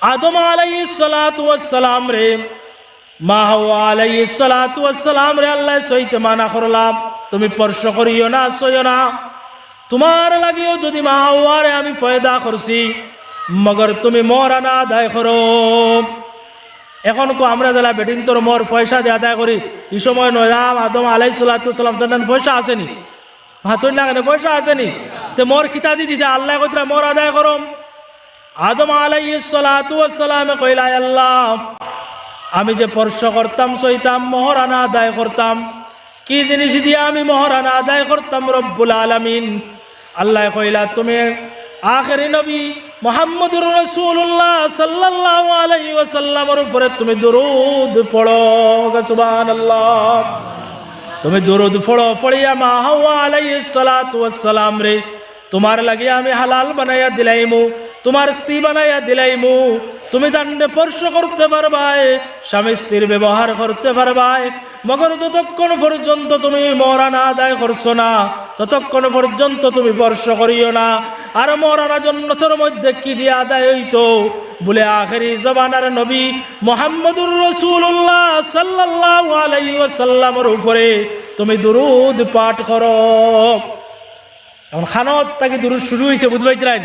আদম আলাইহি সালাতু সালাম রে মা হাওয়া আলাইহি সালাতু সালাম রে, আল্লাহ সইতে মানা করলাম। তুমি স্পর্শ করিও না, সইও না। তোমার লাগিও যদি মা আমি ফয়দা করছি, মগর তুমি মরা না আদায় করো। এখন কো আমরা যারা বেটিং তোর মোর পয়সা দিয়ে আদায় করি, এই সময় নয়াম আদম আলাই সালাম তার পয়সা আসেনি। হাতুর না কেন, পয়সা আসেনি। তে মোর কিতা দি দিতে, আল্লাহ কইতরা মোর আদায় করম। আদম আলাই সালামে কইলা আল্লাহ, আমি যে স্পর্শ করতাম, সইতাম, মহরানা আদায় করতাম, কি জিনিস দিয়ে আমি মহরানা আদায় করতাম রব্বুল আলামিন? আল্লাহ কইলা, তুমি আখেরি নবী মোহাম্মদুর রসুল্লাহ সাল্লাহ আলাইহি ওয়াসাল্লামের উপরে তুমি দুরুদ পড়ো সুবহানাল্লাহ। তুমি দুরুদ পড়ো, পড়িয়া মা হাওয়া আলাইহি সালাতু রে, তোমার লাগে আমি হালাল বানাইয়া দিলাইমু। তোমার স্ত্রী বানাইয়া দিলাইমু তুমি দান্ডে স্পর্শ করতে পারবাই, স্বামী স্ত্রীর ব্যবহার করতে পারবাই। মগর যতক্ষণ পর্যন্ত তুমি মরানা আদায় করছ না, ততক্ষণ পর্যন্ত তুমি স্পর্শ করিও না। আর মরানা জন্নতর মধ্যে কি দিয়ে আদায় হইতো? বলে আখেরি জবানার নবী মোহাম্মদুর রসুল্লাহ সাল্লাহ আলাই ওয়াসাল্লামের উপরে তুমি দুরুদ পাঠ করো। এখন খানত তাকে দুরুদ শুরু হয়েছে পারছিলেন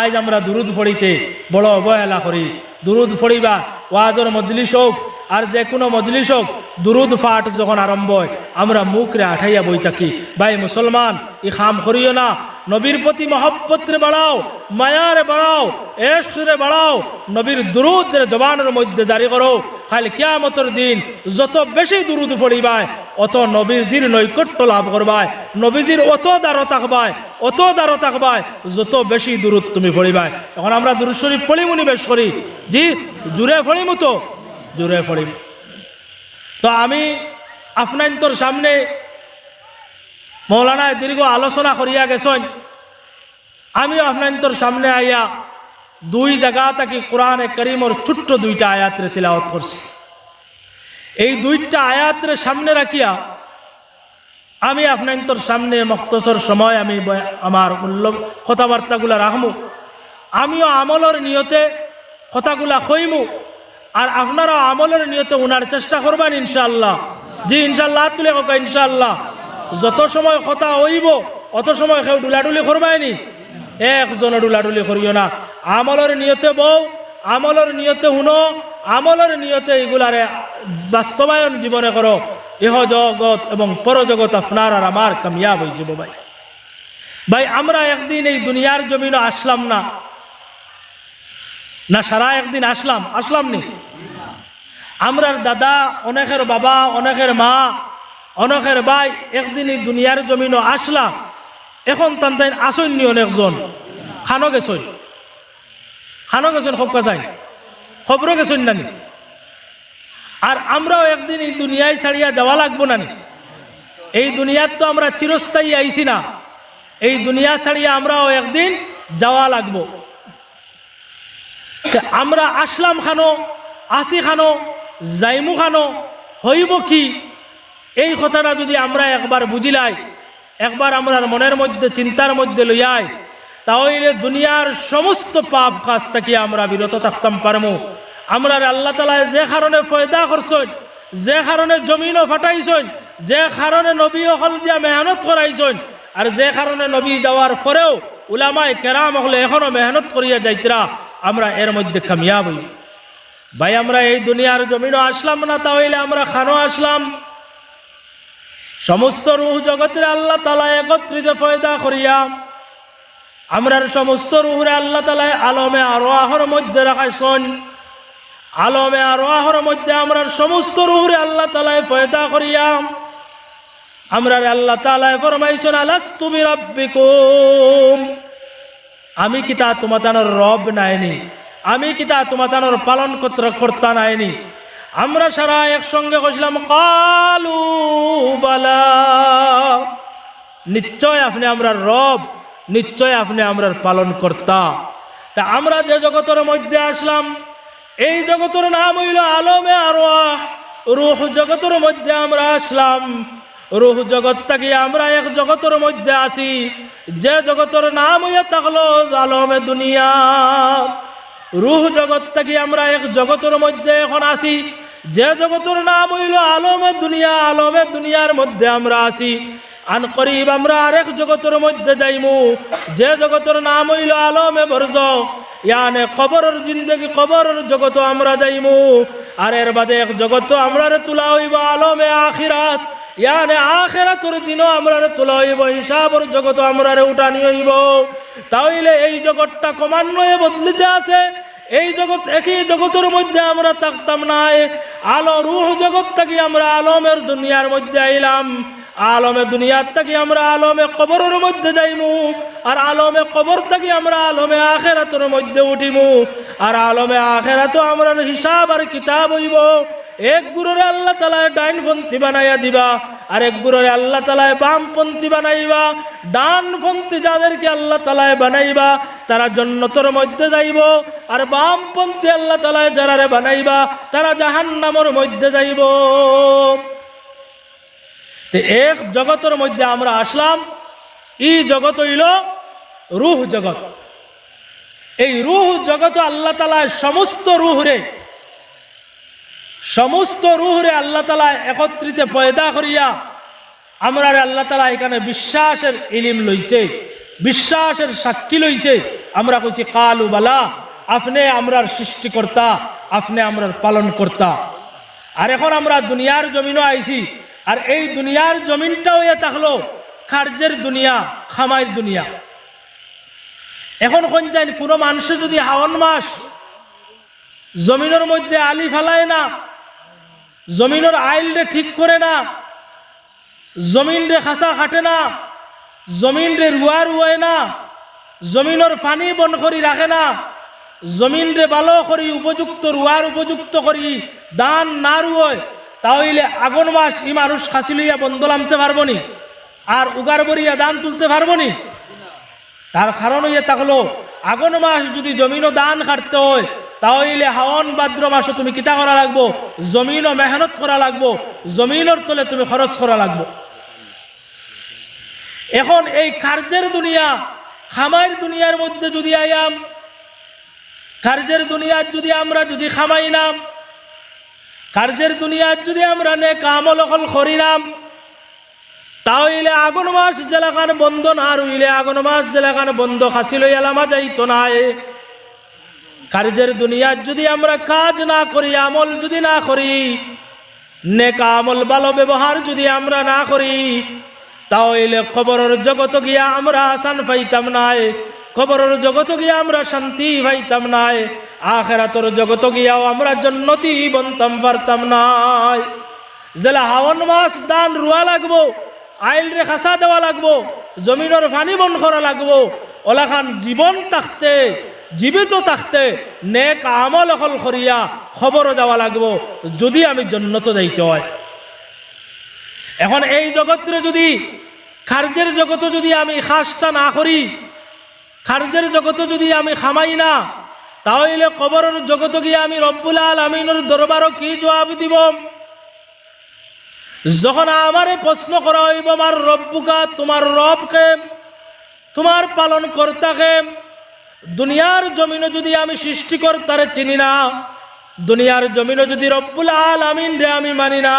আজ আমরা দুরুদ ফড়িতে বড় অবহেলা করি। দুরুদ পড়িবা, ওয়াজর মজলিস হোক, আর যে কোনো মজলিস হোক, দুরুদ ফাট যখন আরম্ভ হয়, আমরা মুখরে আঠাইয়া বই থাকি। ভাই মুসলমান ই খাম করিও না নবীর প্রতি মহব্বতরে বাড়াও, মায়ারে বাড়াও এসরে বাড়াও, নবীর দুরুদের জবানের মধ্যে জারি করো। খালি কিয়ামতর দিন যত বেশি দুরুদ পড়িবায়, অত নবীজির নৈকট্য লাভ করবায়, নবীজির অত দ্বারো থাকবায়, অত দ্বারো থাকবায়, যত বেশি দূরত তুমি পড়িবায়। এখন আমরা দুরুদ শরীফ পড়িমু নিবেশ করি। জি, জুড়ে পড়িমু তো? জুড়ে পড়িম। তো আমি আফনাইন্তর সামনে মৌলানায় দীর্ঘ আলোচনা করিয়া গেছেন। আমিও আফনাইন্তর সামনে আইয়া দুই জায়গা থাকি কোরআনে করিমর ছোট্ট দুইটা আয়াতরে তিলাওয়াত করছি। এই দুইটা আয়াতরে সামনে রাখিয়া আমি আপনার সামনে মক্তসর সময় আমি আমার মূল্য কথাবার্তাগুলা রাখমু। আমিও আমলের নিয়তে কথাগুলা কইমু আর আপনারা আমলের নিয়তে উনার চেষ্টা করবেন ইনশাল্লাহ জি ইনশাল্লাহ তুলে কথা ইনশাল্লাহ যত সময় কথা হইব, অত সময় কেউ ডুলাডুলি করবাইনি। একজনে ডুলাডুলি করিও না। আমলের নিয়তে বউ আমলের নিয়তে শুনো আমলের নিয়তে এগুলারে বাস্তবায়ন জীবনে করো ইহ জগৎ এবং পরজগৎ আপনার আর আমার কামিয়াব হয়ে যাব ভাই। ভাই, আমরা একদিন এই দুনিয়ার জমিনে আসলাম না। না, সারা একদিন আসলাম। আসলাম নি? আমরার দাদা, অনেকের বাবা, অনেকের মা অনেকের ভাই একদিন এই দুনিয়ার জমিনও আসলাম এখন তান তাই আসেননি অনেকজন খানো গেছন খানো গেছেন খব কাছাই খবরও গেছেন নানি। আর আমরাও একদিন এই দুনিয়ায় ছাড়িয়া যাওয়া লাগবো নানি। এই দুনিয়ার তো আমরা চিরস্থায়ী আইছি না। এই দুনিয়া ছাড়িয়া আমরাও একদিন যাওয়া লাগবো। আমরা আসলাম খানো, আসি খানো, যাইমু খানো, হইব কি? এই কথাটা যদি আমরা একবার বুঝিলাই, একবার আমরা মনের মধ্যে, চিন্তার মধ্যে লইয়াই তাহলে দুনিয়ার সমস্ত পাপ কাজ থেকে আমরা বিরত থাকতাম পারমু। আমরা আল্লাহ তালা যে কারণে ফয়দা করছেন, যে কারণে জমিনও ফাটাইছেন, যে কারণে নবী হল দিয়া মেহনত করাইছেন, আর যে কারণে নবী যাওয়ার পরেও উলামায় কেরাম হলে এখনও মেহনত করিয়া যাইতরা, আমরা এর মধ্যে কামিয়াব হই ভাই, আমরা এই দুনিয়ার জমিনও আসলাম না তাহলে আমরা খানো আসলাম। সমস্ত রুহ জগতের আল্লাহ তালা একত্রিত ফয়দা করিয়া আমরার সমস্ত রুহরে আল্লাহ তালা আলমে আরও আহর মধ্যে রাখাইছন আলমে আরও আহর মধ্যে আমরার সমস্ত রুহরে আল্লাহ তালায় ফয়দা করিয়া আমরার আল্লাহ তালায় ফরমাইছন আলাস তুমি রাব্বিকুম আমি কি তা তোমাতানোর রব নাইনি? আমি কি তা তোমাতানোর পালন কর্তা নাইনি? আমরা সারা একসঙ্গে কইছিলাম, কালু বালা। নিশ্চয় আপনি আমরা রব, নিশ্চয় আপনি আমরার পালন কর্তা তা আমরা যে জগতের মধ্যে আসলাম, এই জগতের নাম হইল আলমে আরোয়াহ রুহ জগতের মধ্যে আমরা আসলাম, রুহ জগৎ থেকে আমরা এক জগতের মধ্যে আসি যে জগতের নাম হইয়া থাকল আলমে দুনিয়া। রুহ জগৎ থেকে আমরা এক জগতের মধ্যে এখন আসি যে জগতের নাম হইল আলমের দুনিয়া আলমের দুনিয়ার মধ্যে আমরা আসি আন করিব আমরা আরেক জগতের মধ্যে যাইমু। যে জগতের নাম হইল আলমে বর্জ ইয়ানে কবরের জিন্দগি, কবরের জগত আমরা যাইমু। আর এর বাদে এক জগত আমরা তোলা হইব আলমে আখিরাত। ইয়ানে আখেরাতর দিনও আমরা তোলা হইব, হিসাবর জগত আমরা উঠানি হইব। তাহলে এই জগৎটা ক্রমান্বয়ে বদলিতে আছে। এই জগৎ, একই জগতের মধ্যে আমরা থাকতাম নাই আলো রুহ জগৎ থেকে আমরা আলমের দুনিয়ার মধ্যে আইলাম। আলমে দুনিয়ার থেকে আমরা আলমে কবরের মধ্যে যাইমু। আর আলমে কবর থেকে আমরা আলমে আখেরাতের মধ্যে উঠিমু। আর আলমে আখেরাত আমরা হিসাব আর কিতাব হইব। এক গুরুরে আল্লাহ তালায় ডাইনপন্থী বানাইয়া দিবা। আর এক গুরুরে আল্লাহ তালায় বামপন্থী বানাইবা, ডানপন্থী যাদেরকে আল্লাহ তালায় বানাইবা, তারা জন্নতর মধ্যে যাইব। আর বামপন্থী আল্লাহ তালায় যারারে বানাইবা, তারা জাহান্নামর মধ্যে যাইব। তো এক জগতের মধ্যে আমরা আসলাম, ই জগৎ হইল রুহ জগৎ। এই রুহ জগৎ আল্লাহ তালায় সমস্ত রুহরে সমস্ত রুহরে আল্লাহ তালা একত্রিত পয়দা করিয়া আমরা আল্লাহ তালা এখানে বিশ্বাসের ইলিম লইছে, বিশ্বাসের সাক্ষী লইছে। আমরা কইছি, কালু বালা, আপনি আমরার সৃষ্টিকর্তা, আপনি আমরার পালন কর্তা আর এখন আমরা দুনিয়ার জমিনও আইছি, আর এই দুনিয়ার জমিনটাও এ থাকল কার্যের দুনিয়া, খামাইয়ের দুনিয়া। এখন কোন যাই কোনো মানুষে যদি হাওয়ান মাস জমিনের মধ্যে আলি ফালায় না। জমিনের আইলরে ঠিক করে না। জমিন রে খাসা খাটে না। জমিন রে রুয়া রুয়ায় না। জমিনের পানি বন করি রাখে না। জমিন রে ভালো করি, উপযুক্ত রুয়ার উপযুক্ত করি, দান না রুয় তাহলে আগুন মাস ই মানুষ খাসি লইয়া বন্ধ নামতে পারব নি? আর উগার বরিয়া দান তুলতে পারব নি? তার কারণ হইয়া থাকল, আগুন মাস যদি জমিনও দান কাটতে হয় তাহলে হাওন ভাদ্র মাসও তুমি কিতা করা লাগবো? জমিনও মেহনত করা লাগবো। জমিনের তলে তুমি খরচ করা লাগবো। এখন এই কার্যের দুনিয়া, খামাইয়ের দুনিয়ার মধ্যে যদি আয়াম, কার্যের দুনিয়ার যদি আমরা যদি খামাই নাম, কার্যের দুনিয়ার যদি আমরা নে কামল অকল করিলাম তাহলে আগুন মাস জেলাখান বন্ধ না রইলে আগুন মাস জেলাখান বন্ধ খাসি লই আলামা যাইতো না কার্যের দুনিয়ার যদি আমরা কাজ না করি, আমল যদি না করি, নেকা আমল ভালো ব্যবহার যদি আমরা না করি, তাহলে খবরের জগত গিয়া আমরা আসান পাইতাম নাই খবরের জগত গিয়া আমরা শান্তি পাইতাম নাই আখেরাতর জগত গিয়াও আমরা জন্নতি বনতাম, পারতাম নাই জেলা হাওয়ান মাস দান রুয়া লাগবো, আইল রে খাসা দেওয়া লাগবো, জমিনের পানি বন করা লাগবো, ওলাখান জীবন থাকতে জীবিত থাকতে নেক আমল অকল করিয়া খবরও যাওয়া লাগবো, যদি আমি জন্নত যাইতে হয়। এখন এই জগৎরে যদি খার্যের জগত যদি আমি খাসটা না করি খার্যের জগত যদি আমি খামাই না, তাহলে কবরের জগত গিয়ে আমি রব্বুল আলমিনের দরবারও কি জবাব দিব? যখন আমারে প্রশ্ন করা হইব আমার রব্বুকা, তোমার রবকে, তোমার পালন কর্তাকে দুনিয়ার জমিনে যদি আমি সৃষ্টিকর্তারে চিনি না, দুনিয়ার জমিনে যদি রব্বুল আল আমিন রে আমি মানি না,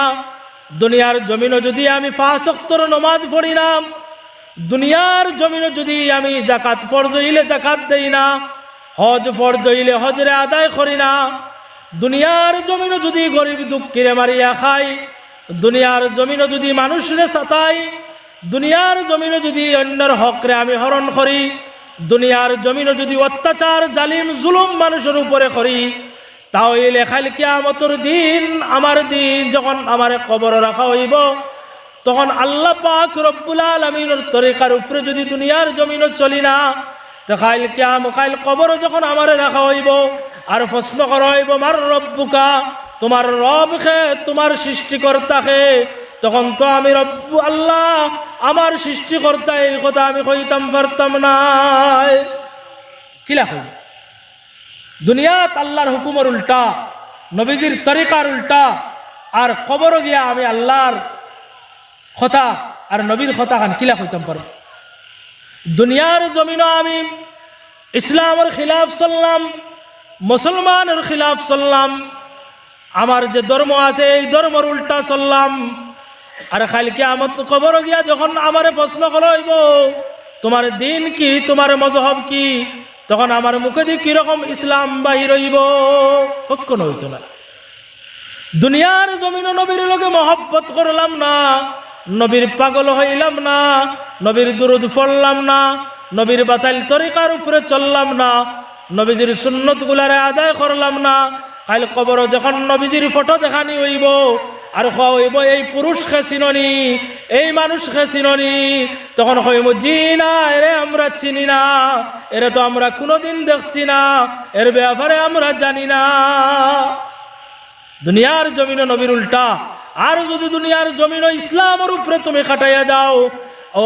দুনিয়ার জমিনে যদি আমি ফাঁসক্তর নমাজ পড়ি না, দুনিয়ার জমিনে যদি আমি জাকাত ফরজ হইলে জাকাত দেই না, হজ ফরজ হইলে হজরে আদায় করি না, দুনিয়ার জমিনে যদি গরিব দুঃখীরে মারিয়া খাই, দুনিয়ার জমিনে যদি মানুষরে সাতাই, দুনিয়ার জমিনে যদি অন্যর হকরে আমি হরণ করি দুনিয়ার জমিনে যদি অত্যাচার, জালিম, জুলুম মানুষের উপরে করি, তাহলে খাইল কিয়ামতর দিন, আমার দিন যখন আমার কবর রাখা হইব, তখন আল্লাহ পাক রব্বুল আলমিনের তরিকার উপরে যদি দুনিয়ার জমিনও চলি না, তো খাইল কিয়াম খাইল কবর যখন আমার রাখা হইব, আর প্রশ্ন করা হইব আমার রব্বুকা, তোমার রব খে তোমার সৃষ্টিকর্তাকে তখন তো আমি রব্বু আল্লাহ, আমার সৃষ্টিকর্তা এই কথা আমি কইতাম, পারতাম নাই। কিলা কই দুনিয়াত আল্লাহর হুকুমের উল্টা, নবীজির তরিকার উল্টা, আর কবর গিয়া আমি আল্লাহর কথা আর নবীর কথা খান কিলা কইতাম পারো? দুনিয়ার জমিনও আমি ইসলামের খিলাফ চললাম, মুসলমানের খিলাফ চললাম, আমার যে ধর্ম আছে এই ধর্মর উল্টা চললাম। আর খালকে আমার তো খবর গিয়া যখন আমারে প্রশ্ন করইব তোমার দিন কি? তোমার মজহব কি? তখন আমার মুখে দিয়ে কীরকম ইসলাম বাহির হইব? কখনো হইতো না। দুনিয়ার জমিন নবীর লোকে মহব্বত করলাম না, নবীর পাগল হইলাম না, নবীর দুরুদ পড়লাম না, নবীর বাতাইল তরিকার উপরে চললাম না, নবীজির সুন্নত গুলারে আদায় করলাম না। কাল কবর যখন নবীজির ফটো দেখানি হইব আর হইব এই পুরুষ চিননি, এই মানুষ চিননি। তখন হইব, জি না, এরে আমরা চিনি না, এরে তো আমরা কোনোদিন দেখছি না, এর ব্যাপারে আমরা জানি না। দুনিয়ার জমিন নবীর উল্টা। আর যদি দুনিয়ার জমিন ইসলামের উপরে তুমি খাটাইয়া যাও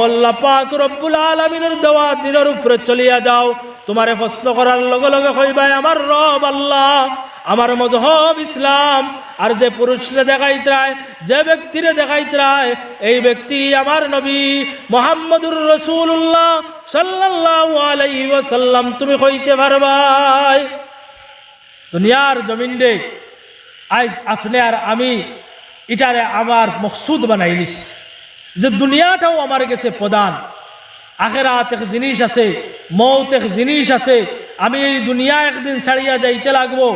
আল্লাহ পাক রব্বুল আলমিনের দেওয়া দিনের উপরে চলিয়া যাও, তোমারে প্রশ্ন করার লগে লগে কইবাই আমার রব আল্লাহ। আমার মজহব ইসলাম, আর যে পুরুষরে দেখাইত্রায় যে ব্যক্তিরে দেখাইত্রায় এই ব্যক্তি আমার নবী মোহাম্মদুর রসুল্লাহ সাল্লাহ আলাই ওয়াসাল্লাম। তুমি কইতে পারবাই, দুনিয়ার জমিন রে আজ আপনি আর আমি, এটারে আমার মকসুদ বানাই নিস যে দুনিয়াটাও আমার কাছে প্রধান আখেরাত এক জিনিস আছে মৌত এক জিনিস আছে, আমি এই দুনিয়া একদিন ছাড়িয়া যাইতে লাগবো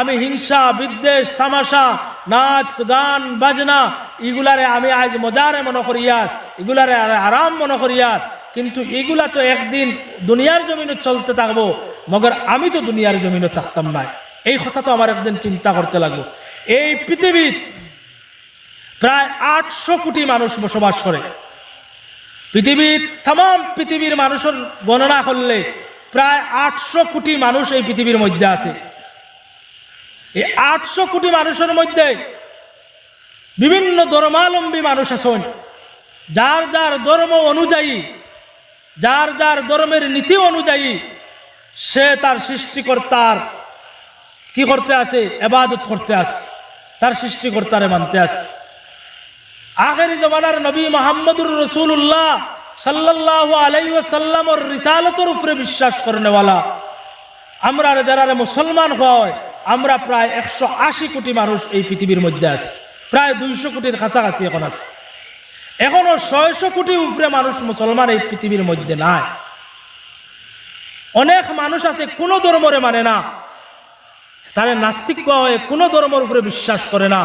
আমি হিংসা, বিদ্বেষ, তামাশা, নাচ, গান, বাজনা, এগুলারে আমি আজ মজারে মনে করিয়ার এগুলারে আর আরাম মনে করিয়ার কিন্তু এগুলা তো একদিন দুনিয়ার জমিনে চলতে থাকব, মগর আমি তো দুনিয়ার জমিনে থাকতাম না। এই কথা তো আমার একদিন চিন্তা করতে লাগবো এই পৃথিবীর প্রায় আটশো কোটি মানুষ বসবাস করে। পৃথিবীর তাম পৃথিবীর মানুষের গণনা করলে প্রায় আটশো কোটি মানুষ এই পৃথিবীর মধ্যে আছে। এই আটশো কোটি মানুষের মধ্যে বিভিন্ন ধর্মাবলম্বী মানুষ আছেন। যার যার ধর্ম অনুযায়ী, যার যার ধর্মের নীতি অনুযায়ী সে তার সৃষ্টিকর্তার কি করতে আছে? এবাদত করতে আস তার সৃষ্টিকর্তারে মানতে আস আখেরি জমানার নবী মোহাম্মদুর রসুল্লাহ সাল্লাহ আলাইসাল্লামর রিসালতর উপরে বিশ্বাস করেনেওয়ালা। আমরা যারা মুসলমান হয় আমরা প্রায় একশো আশি কোটি মানুষ এই পৃথিবীর মধ্যে আছি। প্রায় দুইশো কোটির কাছাকাছি এখন আছে। এখনও ছয়শো কোটি উপরে মানুষ মুসলমান এই পৃথিবীর মধ্যে নাই। অনেক মানুষ আছে, কোনো ধর্মরে মানে না। তারা নাস্তিক হয়, কোনো ধর্মের উপরে বিশ্বাস করে না।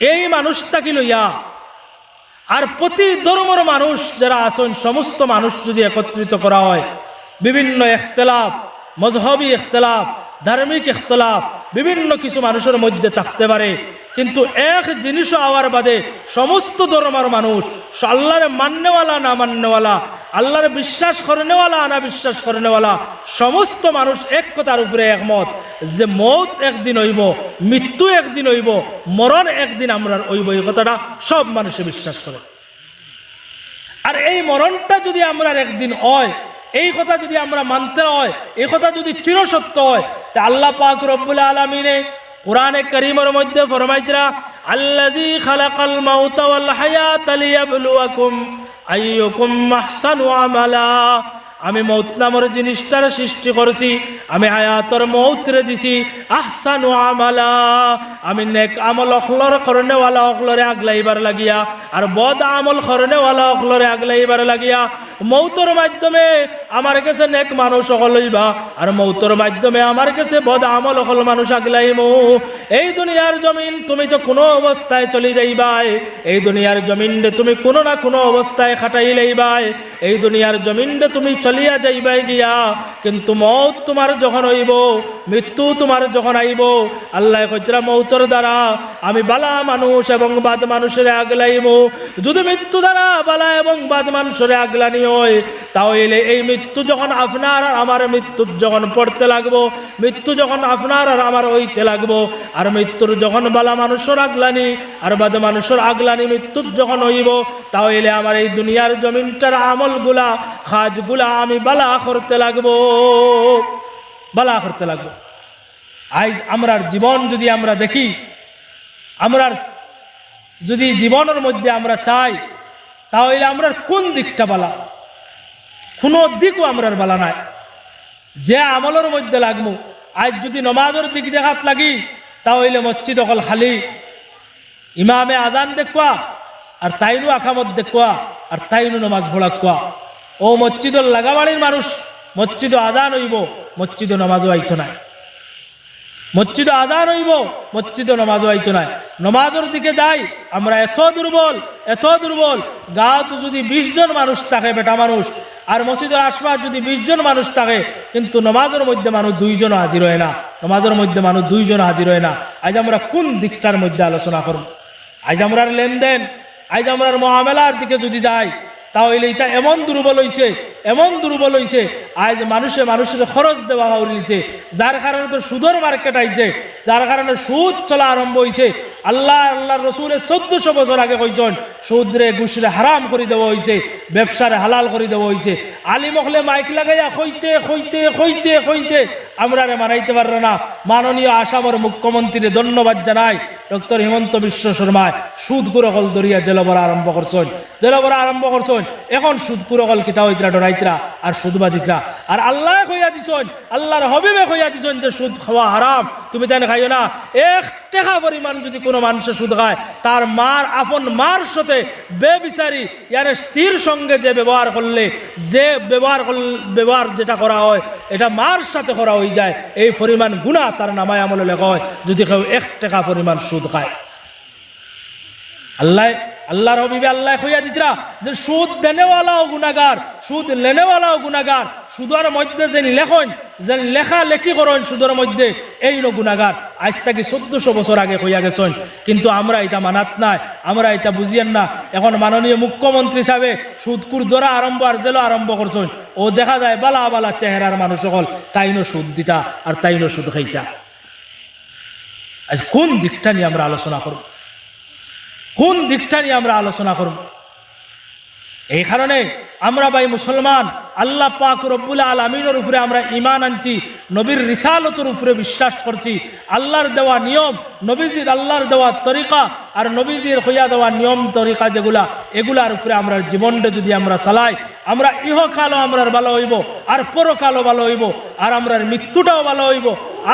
এই মানুষটাকে লইয়া আর প্রতি ধর্মের মানুষ যারা আছেন, সমস্ত মানুষ যদি একত্রিত করা হয়, বিভিন্ন এখতলাফ, মজহবি এখতলাফ ধার্মিক এখতলাফ বিভিন্ন কিছু মানুষের মধ্যে থাকতে পারে। কিন্তু এক জিনিসও আওয়ার বাদে সমস্ত ধর্মের মানুষ আল্লাহর মান্যওয়ালা না মান্যওয়ালা আল্লাহরে বিশ্বাস করেনেওয়ালা না বিশ্বাস করেনেওয়ালা, সমস্ত মানুষ এক কথার উপরে একমত যে মত একদিন হইব, মৃত্যু একদিন হইব, মরণ একদিন আমরা হইব, এই কথাটা সব মানুষে বিশ্বাস করে। আর এই মরণটা যদি আমরা একদিন হয়, এই কথা যদি আমরা মানতে হয়, এই কথা যদি চিরসত্য হয় আল্লাহ পাক রব্বুল আলমিনে কোরআনে করিমের মধ্যে ফরমাইতরা আল্লাযী খালাকাল মাউতা ওয়াল হায়াতা লিয়াবলুয়াকুম আইয়ুকুম আহসানু আমালা। আমি মৌত নামর জিনিসটার সৃষ্টি করছি, আমি হায়াতর মৌতরে দিছি, আহসানু আমালা। আমি নেক আমল অখলর করনেওয়ালা অখলরে আগলাইবার লাগিয়া, আর বদ আমল করনেওয়ালা অখলরে আগলাইবার লাগিয়া মৌতর মাধ্যমে আমার কাছে নেক মানুষ অকল হইবা আর মৌতর মাধ্যমে আমার কাছে বদ আমল অকল মানুষ আগলাইমু। এই দুনিয়ার জমিন তুমি তো কোনো অবস্থায় চলে যাইবাই, এই দুনিয়ার জমিন তুমি কোনো না কোনো অবস্থায় খাটাই লইবাই, এই দুনিয়ার জমিন তুমি চলিয়া যাইবাই গিয়া, কিন্তু মৌত তোমার যখন হইব, মৃত্যু তোমার যখন আইব, আল্লাহ কইতরা মৌতর দ্বারা আমি বালা মানুষ এবং বাদ মানুষের আগলাইমু। যদি মৃত্যু দ্বারা বালা এবং বাদ মানুষের আগলানি হয়, তাহলে এই মৃত্যু যখন আপনার আর আমার মৃত্যু যখন পড়তে লাগবো, মৃত্যু যখন আপনার আর আমার হইতে লাগবো, আর মৃত্যুর যখন বালা মানুষের আগলানি, আর বাদ মানুষের আগলানি মৃত্যুর যখন হইব, তাহলে আমার এই দুনিয়ার জমিনটার আমলগুলা, খাজগুলা আমি বালা করতে লাগবো। বালা করতে লাগবো। আজ আমরার জীবন যদি আমরা দেখি, আমরার যদি জীবনের মধ্যে আমরা চাই, তাহলে আমরা কোন দিকটা বালা? কোনো দিকও আমরার বালা নাই। যে আমলের মধ্যে লাগবো আজ যদি নমাজের দিক দেখাত লাগি তা হইলে মসজিদ অকল খালি। ইমামে আজান দেখুয়া, আর তাইনু আখামত দেখুয়া, আর তাইনু নমাজ ভোড়াকুয়া ও মসজিদর লাগাবাড়ির মানুষ, মসজিদ আজান হইব, মসজিদ নমাজও আইতো নাই। মসজিদ আজান হইব, মসজিদ নমাজও আইতো নাই নমাজের দিকে যাই, আমরা এত দুর্বল এত দুর্বল। গাঁৱত যদি বিশ জন মানুষ থাকে বেটা মানুষ, আর মসজিদের আশপাশ যদি বিশ জন মানুষ থাকে, কিন্তু নমাজের মধ্যে মানুষ দুইজন হাজির হয় না। নমাজের মধ্যে মানুষ দুইজন হাজির হয় না। আজ আমরা কোন দিকটার মধ্যে আলোচনা করব? আজ আমরা লেনদেন, আজ আমরার মহামেলার দিকে যদি যাই তাহলে এটা এমন দুর্বল হইছে, এমন দুর্বল হইছে, আজ মানুষে মানুষের খরচ দেওয়া হইছে যার কারণে তো সুদর মার্কেট আইছে, যার কারণে সুদ চলা আরম্ভ হইছে। আল্লাহ আল্লাহ রসুলের চোদ্দশো বছর আগে কইছেন, সুদরে ঘুষরে হারাম করে দেওয়া হইছে, ব্যবসারে হালাল করে দেওয়া হইছে। আলী মখলে মাইক লাগাইয়া খইতে খইতে খইতে খইতে আমরা মানাইতে পারবে না। মাননীয় আসামের মুখ্যমন্ত্রীরে ধন্যবাদ জানাই। ডক্টর হিমন্ত বিশ্ব শর্মায় সুদ কুরকল দরিয়া জেলবরা আরম্ভ করছেন। জেলবরা আরম্ভ করছেন। এখন সুদ কুরকল কিতা হইতরা ডরাইতরা আর সুদবাদিতরা আর আল্লাহ কইয়া দিছেন, আল্লাহর হবিবে কইয়া দিছেন যে সুদ খাওয়া হারাম। তুমি তাই খাইও না। এক টাকা পরিমাণ যদি কোনো মানুষের সুদ খায়, তার মার আপন মার সাথে বেবিচারি, ইয়ারে স্ত্রীর সঙ্গে যে ব্যবহার করলে, যে ব্যবহার ব্যবহার যেটা করা হয়, এটা মার সাথে করা হয়ে যায়, এই পরিমাণ গুণা তার নামায় আমলে লেখা হয়, যদি কেউ এক টেকা পরিমাণ সুদ খায়। আল্লাহ আল্লাহর হবিবে আল্লাহ কইয়া দিতরা, যে সুদ দেনেওয়ালাও গুণাগার সুদ লেনেওয়ালাও গুণাগার সুদর মধ্যে যে লেখন যে লেখা লেখি করেন সুদর মধ্যে এই ন গুণাগার আজ থেকে চোদ্দশো বছর আগে কইয়া গেছেন, কিন্তু আমরা এটা মানাত নাই, আমরা এটা বুঝিয়েন না। এখন মাননীয় মুখ্যমন্ত্রী সাহেবে সুদকুর দ্বারা আরম্ভ আর জেলো আরম্ভ করছেন। ও দেখা যায় বালা বালা চেহারার মানুষ সকল, তাইনো সুদ দিতা আর তাইনো সুদ খাইতা। আজ কোন দিকটা নিয়ে আমরা আলোচনা করব? কোন দিকটা নিয়ে আমরা আলোচনা করব? এই কারণে আমরা ভাই মুসলমান, আল্লাহ পাক রব্বুল আলমিনের উপরে আমরা ইমান আনছি, নবীর রিসালতের উপরে বিশ্বাস করছি, আল্লাহর দেওয়া নিয়ম, নবীজির আল্লাহর দেওয়া তরিকা আর নবীজির হইয়া দেওয়া নিয়ম তরিকা যেগুলা, এগুলার উপরে আমরা জীবনটা যদি আমরা চালাই, আমরা ইহকালও আমরার ভালো হইব, আর পরকালও ভালো হইব, আর আমরার মৃত্যুটাও ভালো হইব,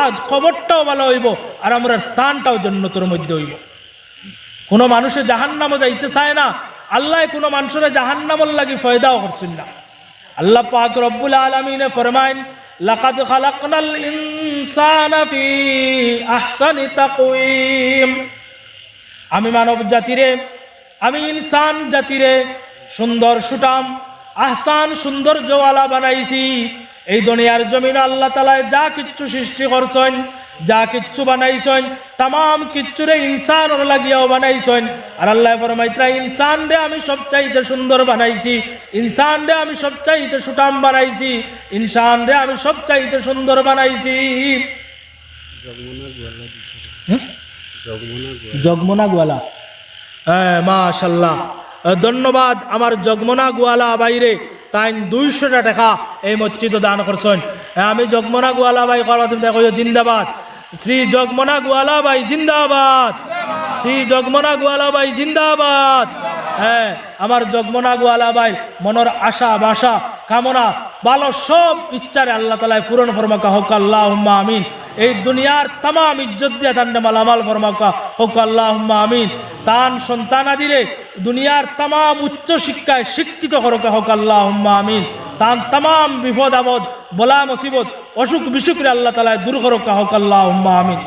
আজ খবরটাও ভালো হইব, আর আমরার স্থানটাও জন্নতর মধ্যে হইব। কোনো মানুষে জাহান্নামও যাইতে চায় না। আল্লাহ কোনো মানুষের জাহান্নামর লাগি ফয়দাও করছেন না। আল্লাহ পাক রব্বুল আলমিনে ফরমাইন লাকাদ খালাকনাল ইনসানা ফি আহসানি তাকওয়িম। আমি মানব জাতিরে, আমি ইনসান জাতিরে সুন্দর সুটাম, আহসান সুন্দর জওয়ালা বানাইছি। এই দুনিয়ার জমিন আল্লাহ তালায় যা কিচ্ছু সৃষ্টি করছেন যা কিচ্ছু বানাইছেন তাম ইনসান লাগিয়াও বানাইছেন। আর আল্লাহ ফরমাইত্রা ইনসান রে আমি সবচাইতে সুন্দর বানাইছি ইনসান রে আমি সবচাইতে সুটাম বানাইছি ইনসান রে আমি সবচাইতে সুন্দর বানাইছি। হুম? জগমনা গোয়ালা। হ্যাঁ মাশাল্লাহ। ধন্যবাদ আমার জগমনা গোয়ালা বাইরে তাই দুইশোটা টাকা এই মসজিদে দান করছেন। হ্যাঁ আমি জগমনা গোয়ালা বাই করা তুমি দেখো জিন্দাবাদ। শ্রী জগমনা গোয়ালা বাই জিন্দাবাদ। শ্রী জগমনা গোয়ালা বাই জিন্দাবাদ। হ্যাঁ আমার জগমনা গোয়ালা বাই মনের আশা, বাসা, কামনা ভালো সব ইচ্ছারে আল্লাহ তালায় পূরণ ফরমাকা। হোক আল্লাহ আমিন। এই দুনিয়ার তাম ইজ্জত দিয়া তান্ডে মালামাল ফরমাকা, হোক আল্লাহ আমিন। তান সন্তান আদিরে দুনিয়ার তাম উচ্চ শিক্ষায় শিক্ষিত করকা, হোক আল্লাহ আমিন। তান তাম বিপদ আপদ, বলা মুসিবত, অসুখ বিসুখরে আল্লাহ তালায় দূর করকা, হোক আল্লাহ আমিন।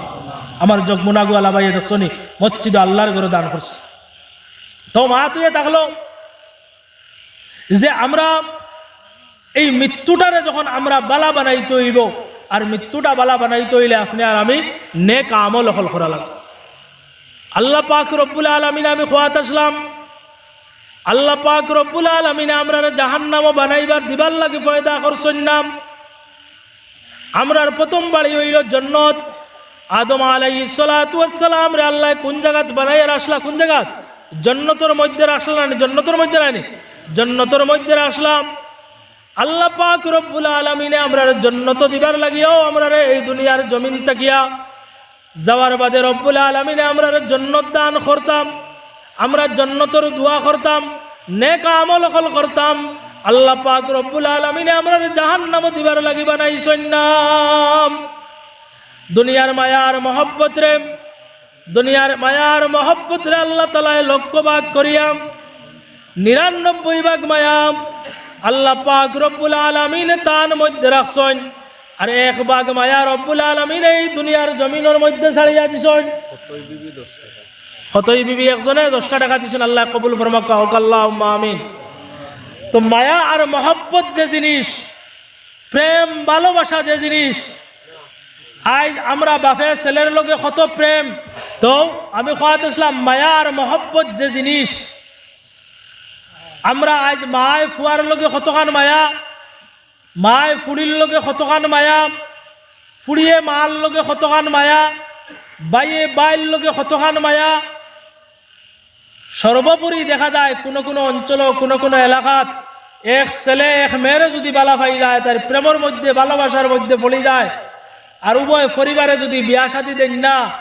আমার জগমুনাগু আলা ভাই দেখছনি মসজিদ আল্লাহর ঘরে দান করছে। তো মা তুই থাকল যে আমরা এই মৃত্যুটারে যখন আমরা বালা বানাইতে হইব আর মৃত্যুটা বালা বানাইতে হইলে আপনি আর আমি নেক আমল হল করা লাগবে আল্লাহ পাক রব্বুল আলমিনে আমি খোয়াত আসলাম। আল্লাহ পাক রব্বুল আলমিনে আমরা জাহান্নামও বানাইবার দিবার লাগে ফয়দা করছেন নাম আমরার প্রথম বাড়ি হইল জন্নত। আদম আলাই সালাম রে আল্লাহ কোন জায়গাত বানাইয়ার আসলা কোন জায়গাত? জন্নতর মধ্যে আসলাম জন্নতর মধ্যে রানি জন্নতর মধ্যে আসলাম আল্লাহ পাক রব্বুল আলমিনে আমরা জন্নত দিবার লাগিয়াও আমরা এই দুনিয়ার জমিন তাকিয়া যাওয়ার বাদে রব্বুল আলমিনে আমরা জন্নত দান করতাম আমরা জন্নতর দোয়া করতাম, নেক আমল অকল করতাম। আল্লাহ পাক রব্বুল আলমিনে আমরা জাহান নাম দিবার লাগি নাই নাম দুনিয়ার মায়ার মহব্বত রে, দুনিয়ার মায়ার মহব্বত রে আল্লাহ তালায় লক্ষ্য ভাগ করিয়াম। নিরানব্বই ভাগ মায়াম আল্লাহ পাক রব্বুল আলমিন তার মধ্যে রাখছেন। আর এক ভাগ মায়া রব্বুল আলমিন এই দুনিয়ার জমিনের মধ্যে ছাড়িয়া দিছেন। কতই বিবি একজনে দশটা টাকা দিছেন, আল্লাহ কবুল ফরমাক হোক আল্লাহ আমিন। তো মায়া আর মহব্বত যে জিনিস, প্রেম, ভালোবাসা যে জিনিস, আজ আমরা বাপে ছেলের লগে কত প্রেম। তো আমি খাওয়াতে মায়া আর মহব্বত যে জিনিস আমরা আজ মায় ফুয়ার লগে কতখান মায়া? মায় ফুড়ির লগে কতখান মায়া? ফুড়িয়ে মার লগে কতখান মায়া? বাইয়ে বাইর লগে কতখান মায়া? সর্বোপরি দেখা যায় কোনো কোনো অঞ্চল, কোনো কোনো এলাকাত এক ছেলে, এক মেয়েরে যদি বালা পাই যায়, তার প্রেমের মধ্যে, ভালোবাসার মধ্যে পড়ে যায়। আর উভয় পরিবারে যদি বিয়া শাদি দেন না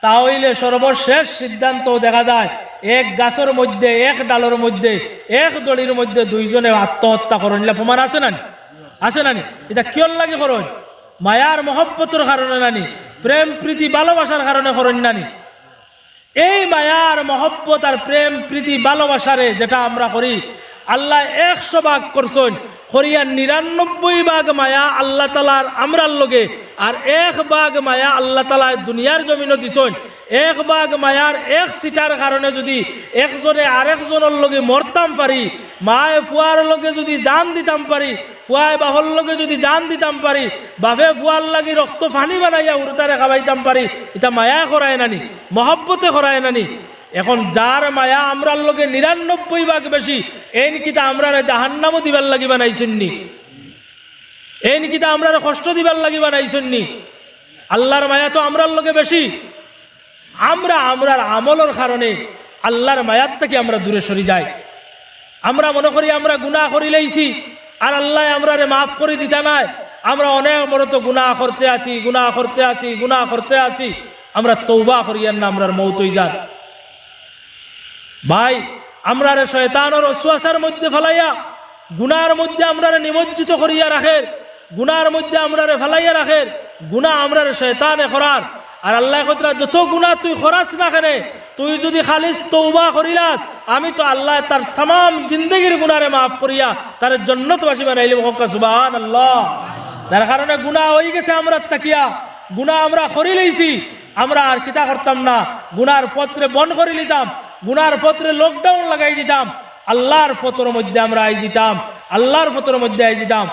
তাহলে সর্বশেষ সিদ্ধান্ত দেখা যায় এক গাছের মধ্যে, এক ডালের মধ্যে, এক দড়ির মধ্যে দুইজনে আত্মহত্যা করেন প্রমাণ আছে নানি আছে নানি এটা কিয়র লাগে করেন মায়ার মহব্বতর কারণে নানি প্রেম প্রীতি ভালোবাসার কারণে করেন নানি এই মায়ার মহব্বত আর প্রেম প্রীতি ভালোবাসারে যেটা আমরা করি, আল্লাহ একশো ভাগ করছেন। করিয়া নিরানব্বই ভাগ মায়া আল্লাহ তালার আমরার লগে, আর এক ভাগ মায়া আল্লাহ তালা দুনিয়ার জমিনও দিছেন। এক বাঘ মায়ার এক সিটার কারণে যদি একজনে আরেকজনের লগে মরতাম পারি, মায়ে ফুয়ার লগে যদি জান দিতাম পারি, ফুয়ায় বাহর লগে যদি জান দিতাম পারি, বাপে ফুয়ার লাগি রক্ত পানি বানাইয়া উড়তারে খাবাইতাম পারি, এটা মায়া করায় নানি, মহব্বতে করায় নানি। এখন যার মায়া আমরার লগে নিরানব্বই ভাগ বেশি এই নিকিতা আমরা জাহান্নামও দিবার লাগি বানাইছেননি এই নিকিতা আমরা কষ্ট দিবার লাগি বানাইছেননি আল্লাহর মায়া তো আমরার লগে বেশি। আমরা, আমরার আমলের কারণে আল্লাহর মায়ার থেকে আমরা দূরে সরে যাই। আমরা মনে করি আমরা গুণা করি লাইছি, আর আল্লাহ আমরা রে মাফ করে দিতে নাই। আমরা অনেক বড় তো গুণা করতে আছি গুণা করতে আছি গুণা করতে আছি। আমরা তৌবা করিয়ার না, আমরার মৌতই যান ভাই আমরা রে শয়তানোর অশ্বাসার মধ্যে ফেলাইয়া গুনার মধ্যে আমরা নিমজ্জিত করিয়া রাখে গুনার মধ্যে আমরা ফেলাইয়া রাখে গুণা আমরা শয়তানে করার। আর আল্লাহ কতরা যত গুণা তুই খরাস না কেনে, তুই যদি খালিস তৌবা করিলাস, আমি তো আল্লাহ তার তাম জিন্দগির গুণারে মাফ করিয়া তার জন্নত বাসী বানাইলি হকা সুবাহান আল্লাহ তার কারণে গুণা হয়ে গেছে আমরা তাকিয়া। গুণা আমরা করি লইছি, আমরা আর কিতা করতাম না। গুনার পত্রে বন করে নিতাম গুনার পত্রে লকডাউন লাগাই দিতাম। আল্লাহর পত্র মধ্যে আমরা আই দিতাম, আল্লাহর পত্র মধ্যে আই দিতাম।